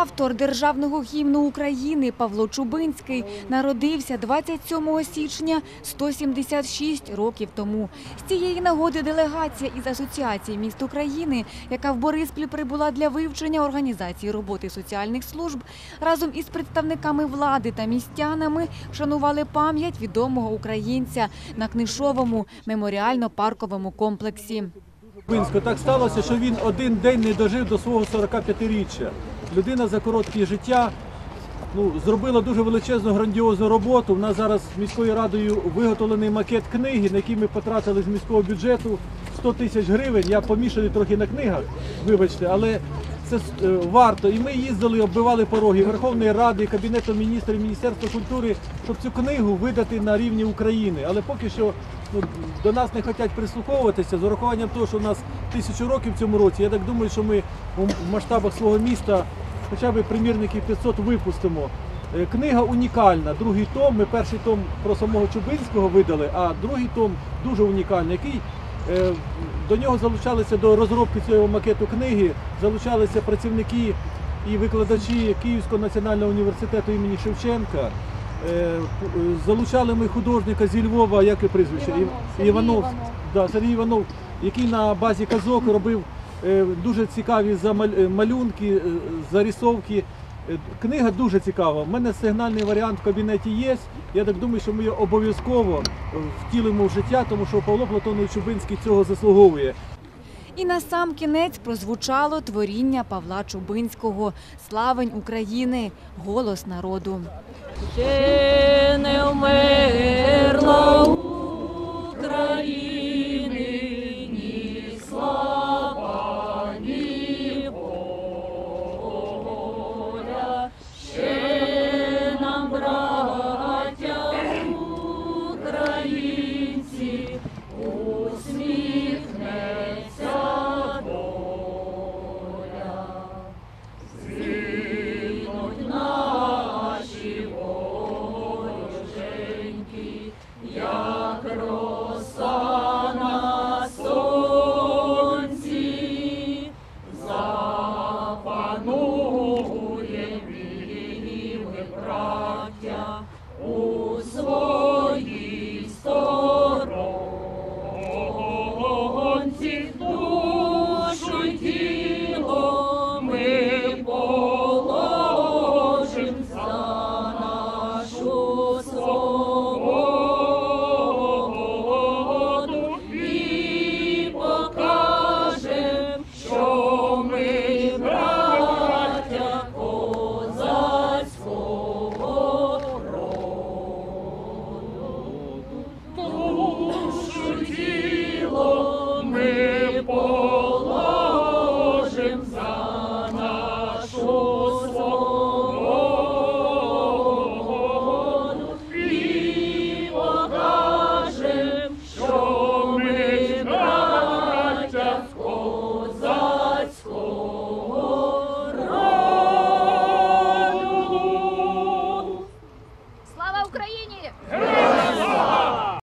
Автор державного гімну України Павло Чубинський народився 27 січня 176 років тому. З цієї нагоди делегація із Асоціації міст України, яка в Бориспіль прибула для вивчення організації роботи соціальних служб, разом із представниками влади та містянами вшанували пам'ять відомого українця на книжовому меморіально-парковому комплексі. Бинсько так сталося, що він один день не дожив до свого 45-річчя. Людина за коротке життя ну, зробила дуже величезну грандіозну роботу. У нас зараз міською радою виготовлений макет книги, на який ми потратили з міського бюджету 100 тисяч гривень. Я помішаний трохи на книгах, вибачте, але це е, варто. І ми їздили, оббивали пороги Верховної Ради, Кабінету міністрів, Міністерства культури, щоб цю книгу видати на рівні України. Але поки що ну, до нас не хочуть прислуховуватися з урахуванням того, що у нас тисячу років в цьому році. Я так думаю, що ми у масштабах свого міста хоча б примірників 500 випустимо. Е, Книга унікальна. Другий том. Ми перший том про самого Чубинського видали, а другий том дуже унікальний, який до нього залучалися до розробки цього макету книги, залучалися працівники і викладачі Київського національного університету імені Шевченка. Е, е, Залучали ми художника зі Львова, як і прізвище? Ів- Іванов. Да, Сергій Іванов, який на базі казок робив е, дуже цікаві е, малюнки, е, зарисовки. Е, Книга дуже цікава. У мене сигнальний варіант в кабінеті є. Я так думаю, що ми його обов'язково е, втілимо в життя, тому що Павло Платонович Чубинський цього заслуговує. І на сам кінець прозвучало творіння Павла Чубинського «Славень України. Голос народу». Ще не вмерла як роса на сонці, запанує ми